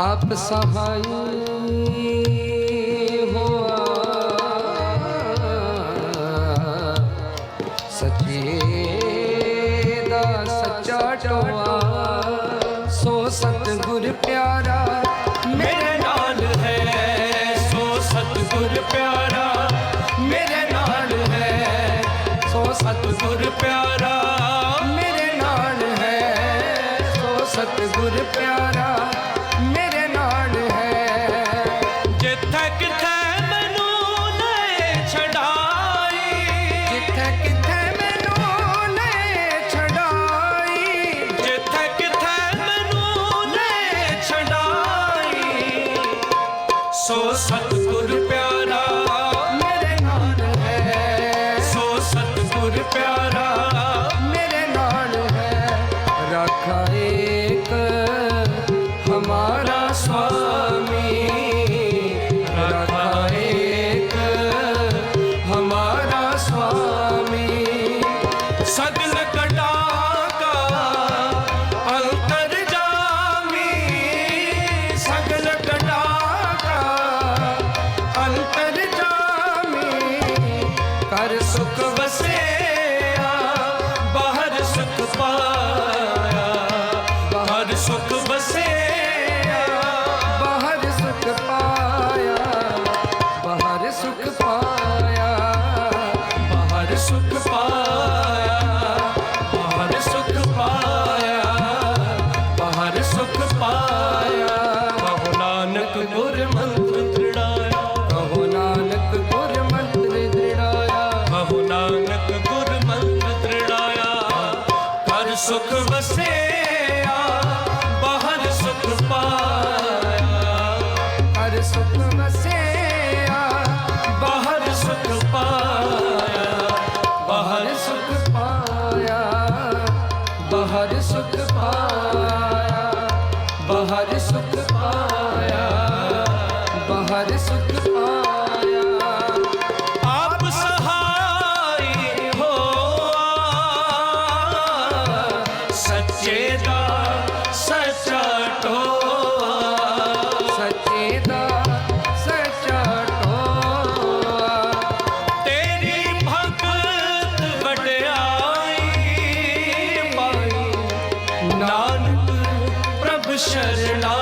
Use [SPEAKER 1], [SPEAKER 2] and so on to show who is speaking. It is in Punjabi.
[SPEAKER 1] ਆਪ ਸਹਾਈ ਹੋਆ। ਸੱਚੇ ਦਾ ਸੱਚਾ ਟੋਆ। ਸੋ ਸਤਿਗੁਰ ਪਿਆਰਾ,
[SPEAKER 2] ਮੇਰੇ ਨਾਲ ਹੈ। ਸੋ ਸਤਿਗੁਰ ਪਿਆਰਾ, ਮੇਰੇ ਨਾਲ ਹੈ। ਸੋ ਸਤਿਗੁਰ ਪਿਆਰਾ,
[SPEAKER 1] ਮੇਰੇ ਨਾਲ ਹੈ। ਸੋ ਸਤਿਗੁਰ ਪਿਆਰਾ।
[SPEAKER 2] ਸੋ ਸਤਿਗੁਰ
[SPEAKER 1] ਸੁਖ
[SPEAKER 2] ਵਸਿਆ, ਬਾਹਰ ਸੁਖ ਪਾਇਆ। ਬਾਹਰ ਸੁਖ ਵਸਿਆ,
[SPEAKER 1] ਬਾਹਰ ਸੁਖ ਪਾਇਆ। ਬਾਹਰ ਸੁਖ ਪਾਇਆ,
[SPEAKER 2] ਬਾਹਰ ਸੁਖ ਪਾਇਆ। ਬਾਹਰ ਸੁਖ ਪਾਇਆ, ਬਾਹਰ ਸੁਖ ਪਾਇਆ ਸੁਖ ਵਸਿਆ ਬਾਹਰ ਸੁਖ ਪਾਇਆ।
[SPEAKER 1] ਸੁਖ ਵਸਿਆ ਬਾਹਰ ਸੁਖ ਪਾਇਆ
[SPEAKER 2] ਬਾਹਰ ਸੁਖ ਪਾਇਆ। ਬਾਹਰ ਸੁਖ ਪਾਇਆ ਬਾਹਰ ਸੁਖ ਪਾਇਆ। ਬਾਹਰ ਸੁਖ ਸੱਚੇ
[SPEAKER 1] ਦਾ ਸੱਚਾ ਟੋਆ
[SPEAKER 2] ਸੱਚੇ ਦਾ ਤੇਰੀ
[SPEAKER 1] ਭਗਤ ਵਡਿਆਈ ਮਾਈ। ਨਾਨਕ ਪ੍ਰਭ ਸ਼ਰਣਾ